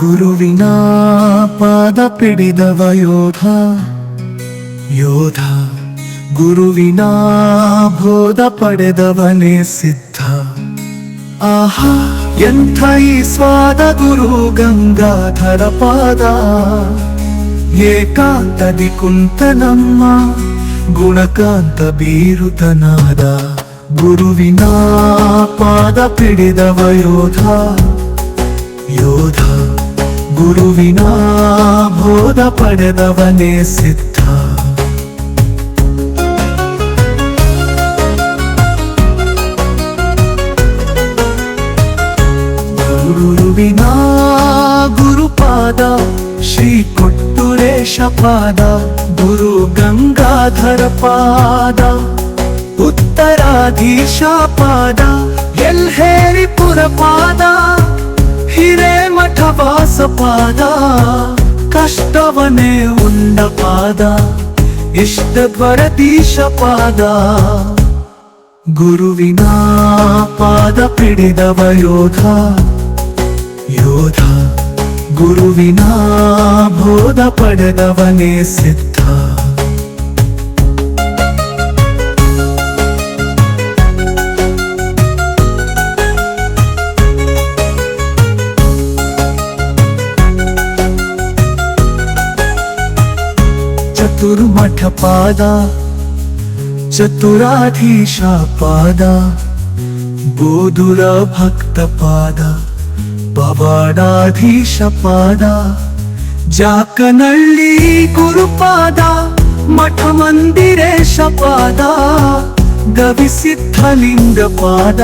ಗುರುವಿನ ಪಾದ ಪಿಡಿದವ ಯೋಧ ಯೋಧ ಗುರುವಿನ ಬೋಧ ಪಡೆದವನೇ ಸಿದ್ಧ ಆಹಾ ಎಂಥ ಈ ಸ್ವಾದ ಗುರು ಗಂಗಾಧರ ಪಾದ ಏಕಾಂತದಿ ಕುಂತ ನಮ್ಮ ಗುಣಕಾಂತ ಬೀರುತನಾದ ಗುರುವಿನ ಪಾದ ಪಿಡಿದವ ಯೋಧ ಯೋಧ ಗುರುವಿನ ಬೋಧ ಪಡೆದವನೇ ಸಿದ್ಧ. ಗುರುವಿನ ಗುರುಪಾದ ಶ್ರೀ ಕೊಟ್ಟುರೇಶ ಪಾದ, ಗುರು ಗಂಗಾಧರ ಪಾದ, ಉತ್ತರಾಧೀಶ ಪಾದ ಎಲ್ಹೇರಿಪುರ ಪಾದ. ಹಿರೇಮಠವಾಸ ಪಾದ ಕಷ್ಟವನೇ ಉಂಡ ಪಾದ ಇಷ್ಟದ್ವರದೀಶ ಪಾದ. ಗುರುವಿನ ಪಾದ ಪಿಡಿದವ ಯೋಧ ಯೋಧ, ಗುರುವಿನ ಬೋಧ ಪಡೆದವನೇ ಸಿದ್ಧ. ಚತುರ್ಮಠ ಪಾದ ಚತುರಾಧೀಶ ಪಾದ ಬೋಧುರ ಭಕ್ತ ಪಾದ ಪವಾಡಾಧೀಶ ಪಾದ ಜಾಕನಳ್ಳಿ ಗುರುಪಾದ ಮಠ ಮಂದಿರೇಶ ಪಾದ ಗವಿಸಿದ್ಧಲಿಂಗ ಪಾದ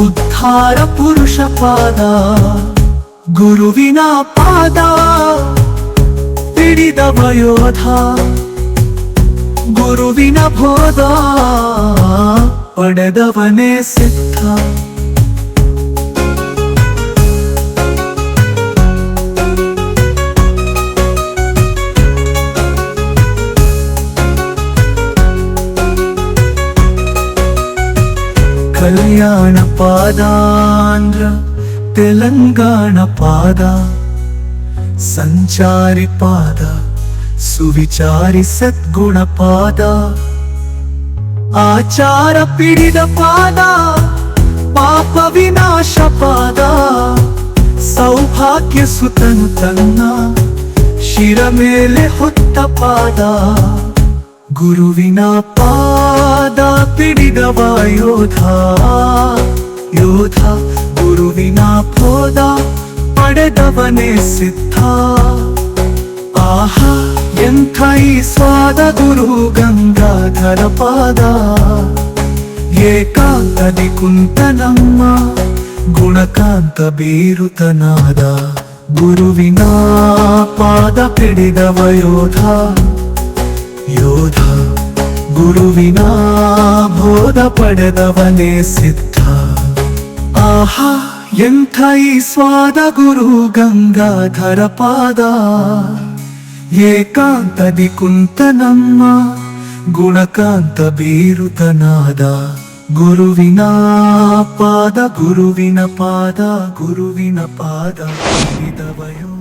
ಉದ್ಧಾರ ಪುರುಷ ಪಾದ ಗುರುವಿನ ಪಾದ. ಪಿಡಿದವ ಯೋಧ ಗುರುವಿನ ಬೋಧ ಪಡೆದವನೇ ಸಿದ್ಧ ಕಲ್ಯಾಣ ಪಾದಾಂಧ್ರ ತೆಲಂಗಾಣ ಪಾದ ಸಂಚಾರಿ ಪಾದ ಸುವಿಚಾರಿ ಸದ್ಗುಣ ಪಾದ ಆಚಾರ ಪಿಡಿದ ಪಾದ, ಪಾಪ ವಿನಾಶ ಪಾದ, ಸೌಭಾಗ್ಯ ಸುತನು ತನ್ನ ಶಿರ ಮೇಲೆ ಹೊತ್ತ ಪಾದ. ಗುರುವಿನ ಪಾದ ಪಿಡಿದವ ಯೋಧ ಯೋಧ ಗುರುವಿನ ಪೋದ ಪಡೆದವನೇ ಸಿದ್ಧ. ಎಂಥ ಈ ಸ್ವಾದ ಗುರು ಗಂಗಾಧರ ಪಾದ ಏಕಾಂತದಿ ಕುಂತ ನಮ್ಮ ಗುಣಕಾಂತ ಬೀರುತನಾದ ಗುರುವಿನ ಪಾದ ಪಿಡಿದವ ಯೋಧ ಯೋಧ ಗುರುವಿನ ಬೋಧ ಪಡೆದವನೇ ಸಿದ್ಧ ಆಹಾ ಎಂಥ ಈ ಸ್ವಾದ ಗುರು ಗಂಗಾಧರ ಪಾದ ಏಕಾಂತದಿ ಕುಂತ ನಮ್ಮ ಗುಣಕಾಂತ ಬೀರುತನಾದ ಗುರುವಿನ ಪಾದ ಗುರುವಿನ ಪಾದ ಗುರುವಿನ ಪಾದ ಹಿಡಿದವ ಯೋಧ